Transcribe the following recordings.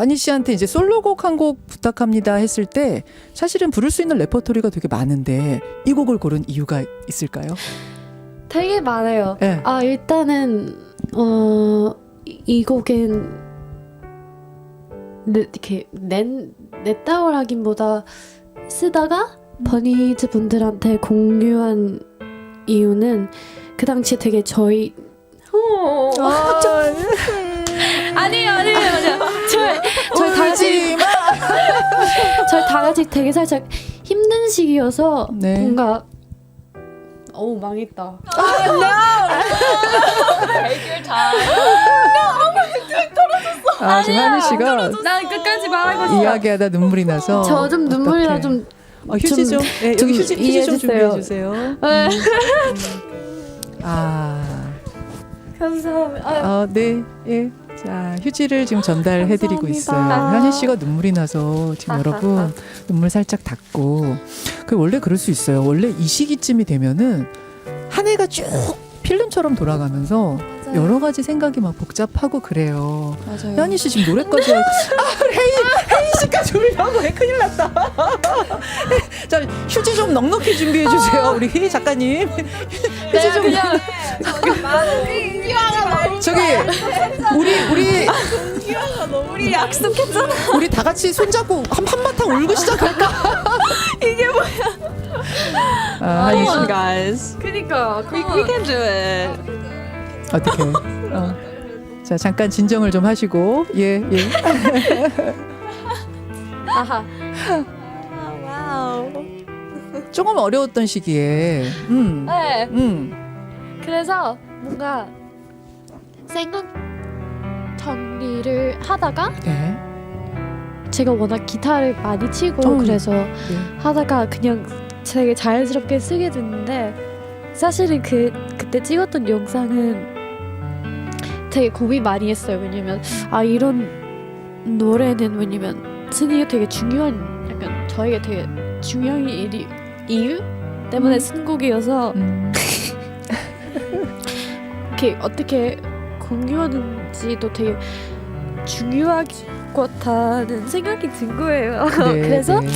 한희 씨한테 이제 솔로곡 한 곡 부탁합니다 했을 때 사실은 부를 수 있는 레퍼토리가 되게 많은데 이 곡을 고른 이유가 있을까요? 되게 많아요. 네. 아 일단은 어, 이, 이 곡은 내, 이렇게 낸 냈다고 하긴보다 쓰다가 버니즈 분들한테 공유한 이유는 그 당시에 되게 저희 어, 아, 아 같이 되게 살짝 힘든 시기여서 네. 뭔가 어우 망했다. 아, 지금 한희 씨가 난 끝까지 말하고 싶어. 이야기하다 눈물이 나서 저 좀 눈물이라 어떡해. 좀 어, 휴지 좀, 네, 좀 여기 휴지, 휴지 좀 이해해주세요. 준비해 주세요. 네. 아, 감사합니다. 아, 어, 네, 예. 자, 휴지를 지금 전달해 드리고 있어요. 감사합니다. 한희 씨가 눈물이 나서 지금 여러분 눈물 살짝 닦고. 그 원래 그럴 수 있어요. 원래 이 시기쯤이 되면은 한 해가 쭉 필름처럼 돌아가면서 여러 가지 생각이 막 복잡하고 그래요. 맞아요. 현희 씨 지금 노래까지 하- 아, 혜인 혜인 씨까지 울려고 해 큰일 났다. 자 휴지 좀 넉넉히 준비해 주세요 우리 희 작가님. 휴지 좀 그냥 저기 우리 우리 우리 약속했잖아. 우리 다 같이 손잡고 한 한바탕 울고 시작할까? 이게 뭐야? 아, 한희 씨 guys. 그니까 We, we can do it. 어떻게? 어. 자 잠깐 진정을 좀 하시고 예 예. 아하. 조금 어려웠던 시기에 음. 네 음. 그래서 뭔가 생각 정리를 하다가 네. 제가 워낙 기타를 많이 치고 어. 그래서 네. 하다가 그냥 되게 자연스럽게 쓰게 됐는데 사실은 그 그때 찍었던 영상은 되게 고민 많이 했어요. 왜냐면 아 이런 노래는 왜냐면 쓰기가 되게 중요한 약간 저에게 되게 중요한 일이 이유 때문에 음. 쓴 곡이어서 음. 이렇게 어떻게 공유하는지도 되게 중요할 것 같다는 생각이 든 거예요. 네, 그래서 네.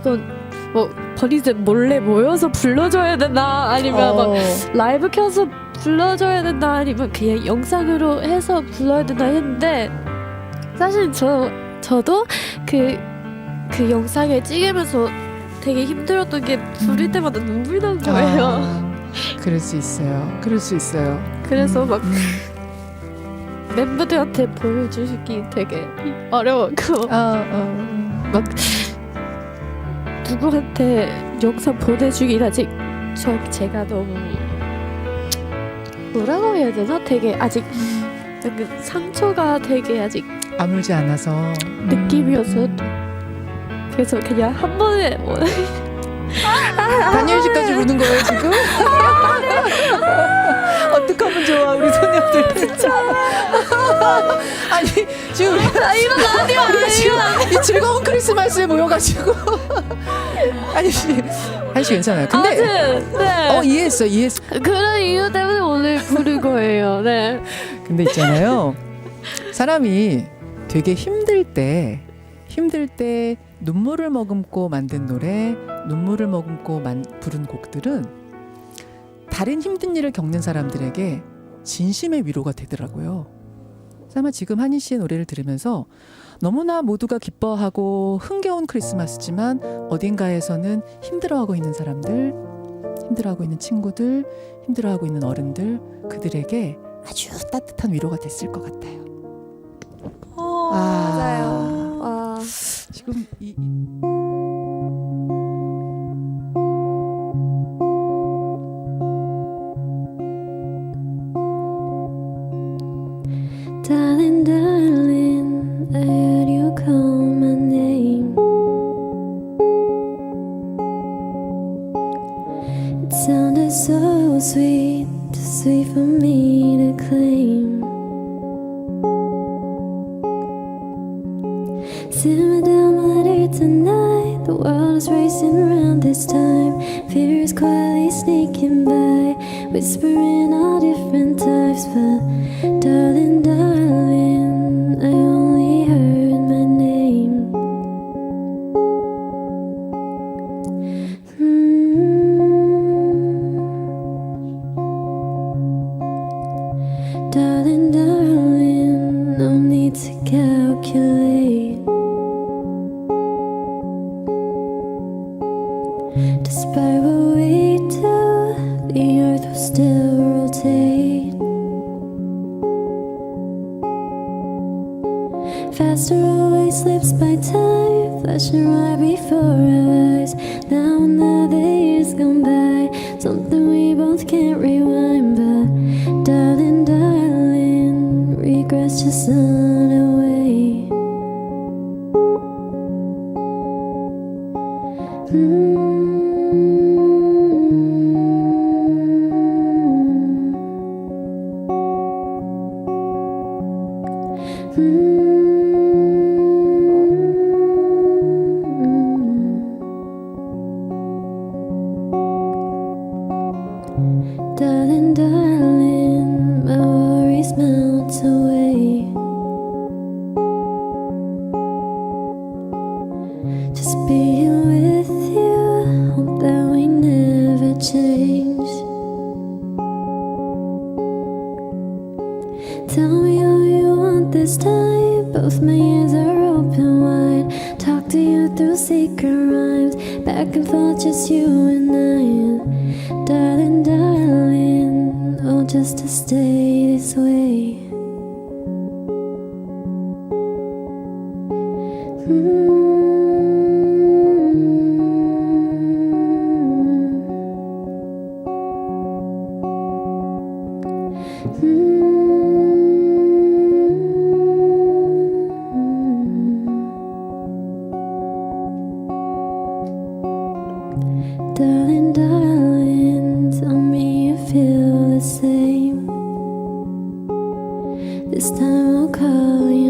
이건 뭐 버니즈 몰래 모여서 불러줘야 되나 아니면 막 어. 라이브 켜서 불러줘야 되나 아니면 그냥 영상으로 해서 불러야 되나 했는데 사실 저 저도 그 그 영상을 찍으면서 되게 힘들었던 게 부를 때마다 눈물 난 거예요. 아, 그럴 수 있어요. 그럴 수 있어요. 그래서 음, 막 음. 멤버들한테 보여주기 되게 어려웠고 아, 어. 막 누구한테 영상 보내주긴 아직 저 제가 너무 뭐라고 해야 되나? 되게 아직 약간 상처가 되게 아직 아물지 않아서 음, 느낌이어서 음. 그래서 그냥 한 번에 뭐. 다니엘 씨까지 우는 거예요 지금? 어떡하면 좋아 우리 소녀들 진짜. 아니 지금 아, 아니야 우리가 지금 이 즐거운 크리스마스에 모여가지고. 아니 한씨 괜찮아요. 근데 아무튼 네. 어 이해했어 이해했어. 그런 이유 때문에 오늘 부른 거예요. 네. 근데 있잖아요. 사람이 되게 힘들 때, 힘들 때 눈물을 머금고 만든 노래, 눈물을 머금고 만, 부른 곡들은 다른 힘든 일을 겪는 사람들에게 진심의 위로가 되더라고요. 아마 지금 한희 씨의 노래를 들으면서 너무나 모두가 기뻐하고 흥겨운 크리스마스지만 어딘가에서는 힘들어하고 있는 사람들, 힘들어하고 있는 친구들, 힘들어하고 있는 어른들, 그들에게 아주 따뜻한 위로가 됐을 것 같아요. 어, 아. 맞아요. 와. 지금 이, 이- Darling, darling, I heard you call my name. It sounded so sweet, too sweet for me to claim. Simmer down, let it tonight. The world is racing around this time. Fear is quietly sneaking by, whispering all different types. But, darling, darling, I only heard my name. Mm. Darling, darling, no need to calculate. Faster always slips by time, flashing right before our eyes. Now another year's gone by, something we both can't rewind. But darling, darling, regrets just run away. Darling, Tell me how you want this time. Both my ears are open wide. Talk to you through secret rhymes. Back and forth, just you and I. Darling, darling, oh, just to stay this way. Darling, darling, tell me you feel the same. This time I'll call name.